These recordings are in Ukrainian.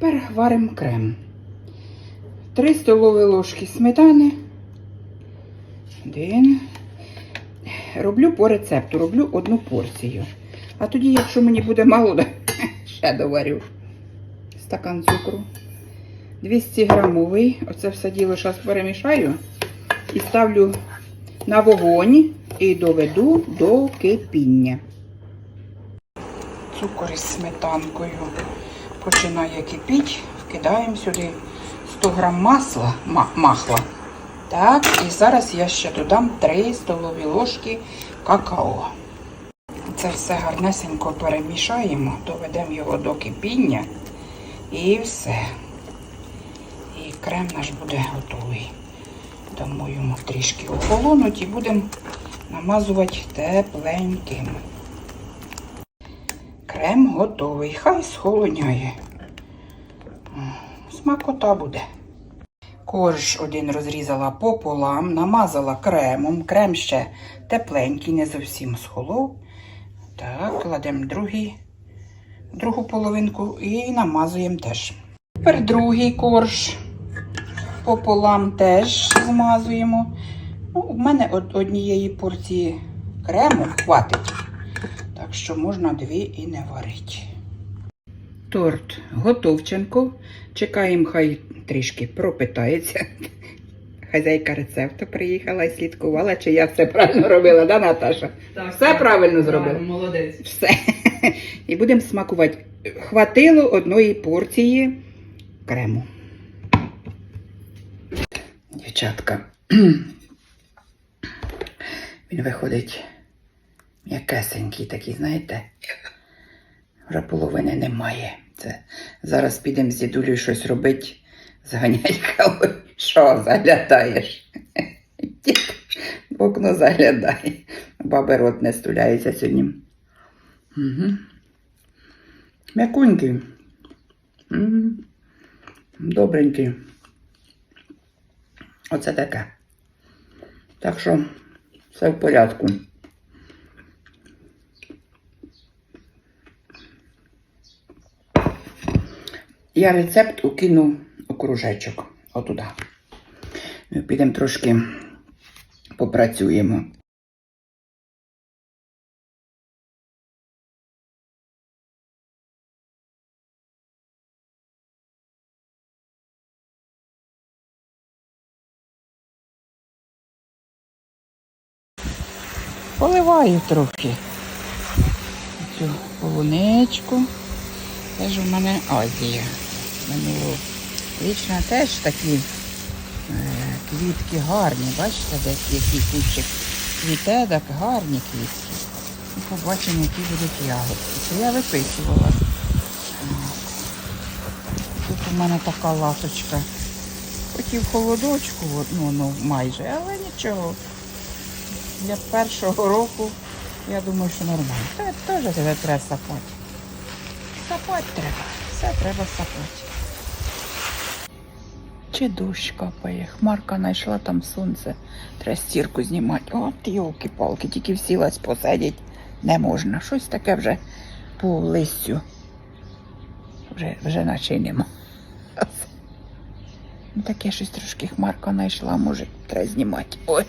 Тепер варимо крем. 3 столові ложки сметани. Один. Роблю по рецепту, роблю одну порцію. А тоді, якщо мені буде мало, ще доварю. Стакан цукру. 200 грамовий. Оце все діло зараз перемішаю і ставлю на вогонь і доведу до кипіння. Цукор із сметанкою починає кипіти. Вкидаємо сюди 100 грам масла, махла. Так, і зараз я ще додам 3 столові ложки какао. Це все гарнесенько перемішаємо, доведемо його до кипіння і все. І крем наш буде готовий. Дамо йому трішки охолонуть і будемо намазувати тепленьким. Крем готовий, хай схолоняє. Смакота буде. Корж один розрізала пополам, намазала кремом. Крем ще тепленький, не зовсім схолов. Так, кладемо другий, другу половинку і намазуємо теж. Тепер другий корж пополам теж змазуємо. Ну, у мене од- однієї порції крему хватить. Так що можна дві і не варити. Торт готовченко. Чекаємо, хай трішки пропитається. Хазяйка рецепту приїхала і слідкувала, чи я все правильно робила, да, Наташа? Так, Все правильно зробила? Так, молодець. Все. І будемо смакувати. Хватило одної порції крему. Дівчатка. Він виходить м'якесенький такий, знаєте. Вже половини немає. Це зараз підемо з дідулею щось робити. Зганять каву. Що заглядаєш? Дід в окно заглядає. Баби рот не стуляється сьогодні. Угу. М'якунький. М. Добренький. Оце таке. Так що все в порядку. Я рецепт укину у кружечок. Отуда. Ми підемо трошки попрацюємо. Поливаю трохи цю полуничку. Теж у мене Азія. Минулорічна теж такі е, квітки гарні. Бачите, десь який кущик цвіте, так гарні квітки. І побачимо, які будуть ягодки. Це я виписувала. Тут у мене така латочка. Хотів холодочку, ну, ну майже, але нічого. Для першого року я думаю, що нормально. Теж тебе треба сапати. Сапати треба. Все треба сапати. Чи дощ капає? Хмарка знайшла там сонце. Треба стірку знімати. От йолки-палки, тільки всілась посидіть не можна. Щось таке вже по листю. Вже, вже наче. Ну, Таке щось трошки хмарка знайшла, може, треба знімати. Ой.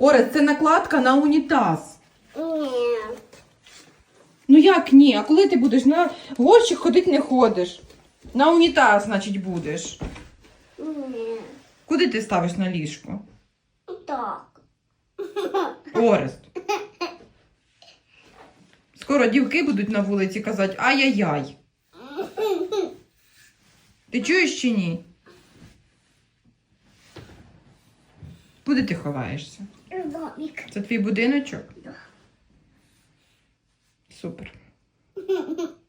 Орес, це накладка на унітаз. Ні. Ну як ні? А коли ти будеш на горщик ходити не ходиш? На унітаз, значить, будеш. Ні. Куди ти ставиш на ліжко? Так. Орест. Скоро дівки будуть на вулиці казати ай-яй-яй. Ти чуєш чи ні? Куди ти ховаєшся? Домик. Це твій будиночок? Так. Супер.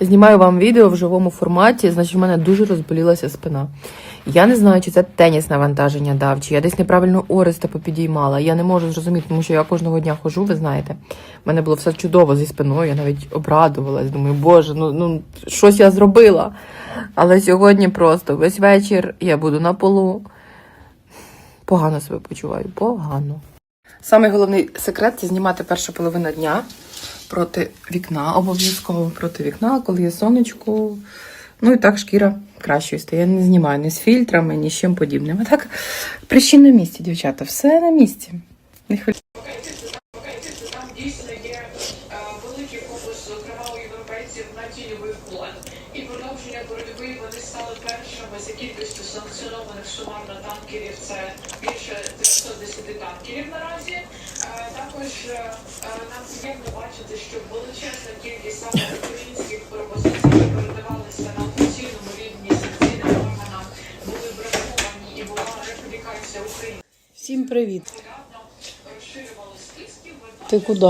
Знімаю вам відео в живому форматі, значить, в мене дуже розболілася спина. Я не знаю, чи це теніс навантаження дав, чи я десь неправильно ориста попідіймала. Я не можу зрозуміти, тому що я кожного дня хожу, ви знаєте. У мене було все чудово зі спиною, я навіть обрадувалась. Думаю, боже, ну, ну щось я зробила. Але сьогодні просто весь вечір я буду на полу. Погано себе почуваю, погано. Самий головний секрет це знімати першу половину дня проти вікна, обов'язково проти вікна, коли є сонечко. Ну і так шкіра кращою стає. Я не знімаю ні з фільтрами, ні з чим подібним. А так, причин на місці, дівчата, все на місці. Не хвилюйтесь. Там дійсно є великий фокус, європейців на тіньовий флот. І продовження боротьби вони стали першими за кількістю санкціонованих сумарно танкерів. Це більше 910 танкерів Всім привіт. Ти куди?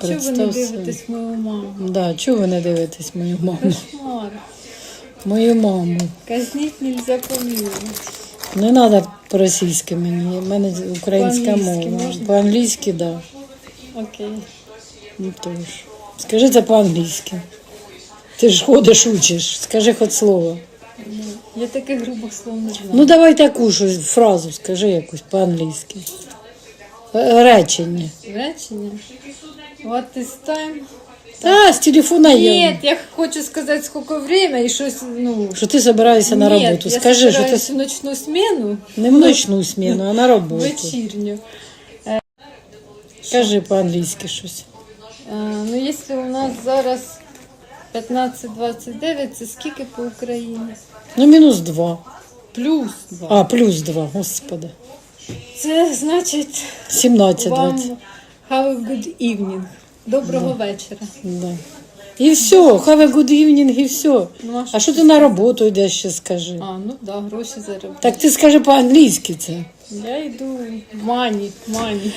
Чого ви не дивитесь мою маму? Да, чого ви не дивитесь мою маму? Кошмар. Мою маму. Казнить нельзя помиловать. Не треба по-російськи мені. У мене українська мова. По-англійськи, так. Да. Окей. Ну, тож. Скажи це по-англійськи. Ти ж ходиш, учиш. Скажи хоч слово. Я таких грубих слов не знаю. Ну давай таку щось, фразу скажи якусь по-англійськи. Е, Речення. Речення. What is time? Та, з телефона є. Нет, я хочу сказать, сколько время и щось, ну... Що ти збираєшся на роботу? я Скажи, що ти собираюсь в ночну смену, не в ночну зміну, а на роботу. вечірню. Скажи по-англійськи щось. А, ну, якщо у нас зараз 15.29, це скільки по Україні? Ну, мінус два. Плюс 2. А, плюс два, господи. Це значить 17, вам 20. have a good evening. Доброго вечора. Да. І все, have a good evening, і все. Ну, а А що ти на роботу йдеш ще скажи? А, ну да, гроші заробляти. Так ти скажи по-англійськи це. Я йду мані, мані.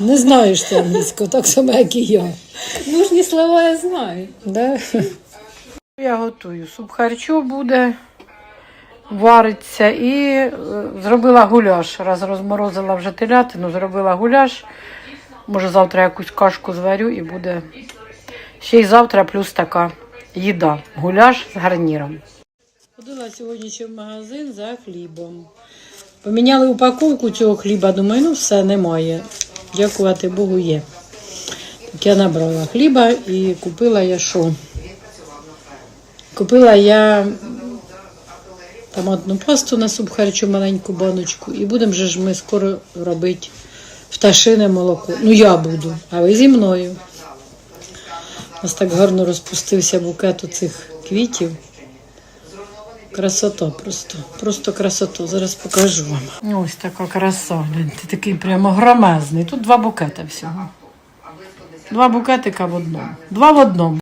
Не знаєш ти англійського, так само, як і я. Нужні слова я знаю. Да? Я готую. Суп харчо буде, вариться і е, зробила гуляш. Раз розморозила вже телятину, зробила гуляш. Може, завтра якусь кашку зварю і буде. Ще й завтра плюс така їда. Гуляш з гарніром. Ходила сьогодні ще в магазин за хлібом. Поміняли упаковку цього хліба, думаю, ну все, немає. Дякувати Богу, є. Так я набрала хліба і купила я що? Купила я томатну пасту на суп харчу, маленьку баночку. І будемо же ж ми скоро робити пташине молоко. Ну, я буду, а ви зі мною. У нас так гарно розпустився букет у цих квітів. Красота просто. Просто красота. Зараз покажу вам. Ось така краса. Гляньте, такий прямо громезний. Тут два букети всього. Два букетика в одному. Два в одному.